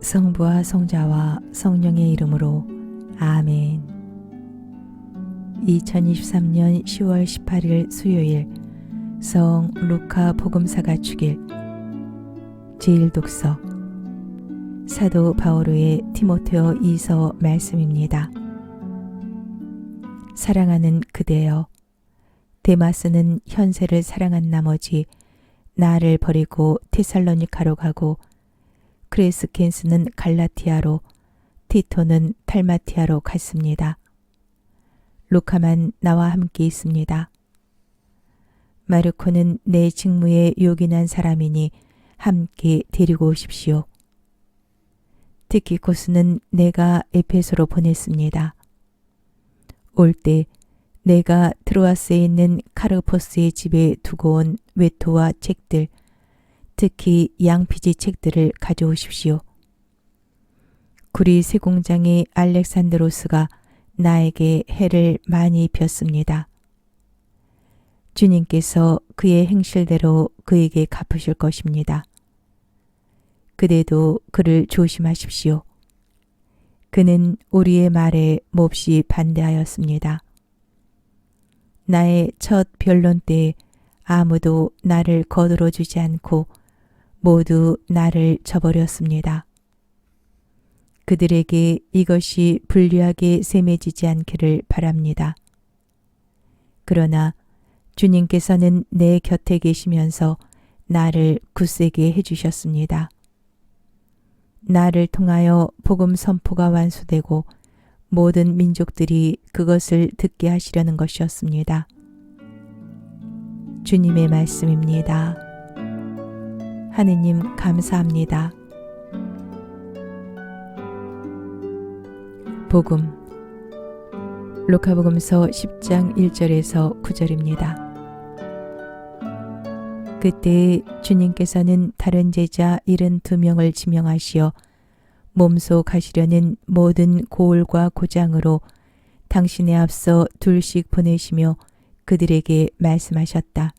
성부와 성자와 성령의 이름으로 아멘. 2023년 10월 18일 수요일 성 루카 복음사가 축일 제1독서 사도 바오로의 티모테오 2서 말씀입니다. 사랑하는 그대여 데마스는 현세를 사랑한 나머지 나를 버리고 테살로니카로 가고 크레스켄스는 갈라티아로 티토는 탈마티아로 갔습니다. 루카만 나와 함께 있습니다. 마르코는 내 직무에 요긴한 사람이니 함께 데리고 오십시오. 티키코스는 내가 에페소로 보냈습니다. 올 때 내가 트로아스에 있는 카르포스의 집에 두고 온 외토와 책들, 특히 양피지 책들을 가져오십시오. 구리 세공장의 알렉산드로스가 나에게 해를 많이 입혔습니다. 주님께서 그의 행실대로 그에게 갚으실 것입니다. 그대도 그를 조심하십시오. 그는 우리의 말에 몹시 반대하였습니다. 나의 첫 변론 때 아무도 나를 거들어 주지 않고 모두 나를 저버렸습니다. 그들에게 이것이 불리하게 셈해지지 않기를 바랍니다. 그러나 주님께서는 내 곁에 계시면서 나를 굳세게 해주셨습니다. 나를 통하여 복음 선포가 완수되고 모든 민족들이 그것을 듣게 하시려는 것이었습니다. 주님의 말씀입니다. 하느님 감사합니다. 복음 루카복음서 10장 1절에서 9절입니다. 그때 주님께서는 다른 제자 72명을 지명하시어 몸소 가시려는 모든 고을과 고장으로 당신의 앞서 둘씩 보내시며 그들에게 말씀하셨다.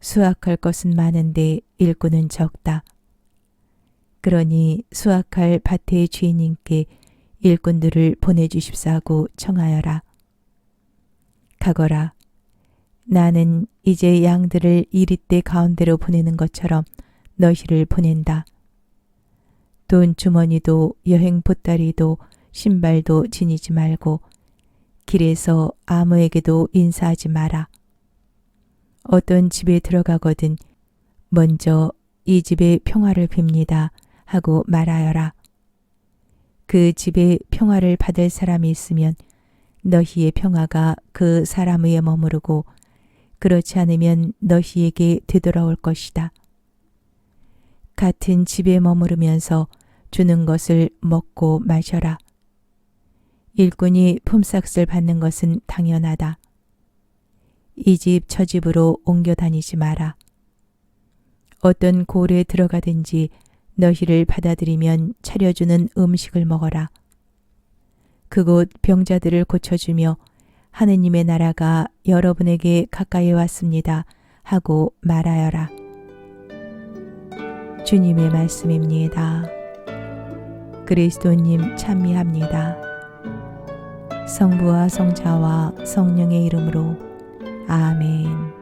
수확할 것은 많은데 일꾼은 적다. 그러니 수확할 밭의 주인님께 일꾼들을 보내주십사 하고 청하여라. 가거라. 나는 이제 양들을 이리떼 가운데로 보내는 것처럼 너희를 보낸다. 돈 주머니도 여행 보따리도 신발도 지니지 말고 길에서 아무에게도 인사하지 마라. 어떤 집에 들어가거든 먼저 이 집의 평화를 빕니다 하고 말하여라. 그 집에 평화를 받을 사람이 있으면 너희의 평화가 그 사람 위에 머무르고 그렇지 않으면 너희에게 되돌아올 것이다. 같은 집에 머무르면서 주는 것을 먹고 마셔라. 일꾼이 품삯을 받는 것은 당연하다. 이 집 저 집으로 옮겨 다니지 마라. 어떤 고을에 들어가든지 너희를 받아들이면 차려주는 음식을 먹어라. 그곳 병자들을 고쳐주며 하느님의 나라가 여러분에게 가까이 왔습니다. 하고 말하여라. 주님의 말씀입니다. 그리스도님 찬미합니다. 성부와 성자와 성령의 이름으로 아멘.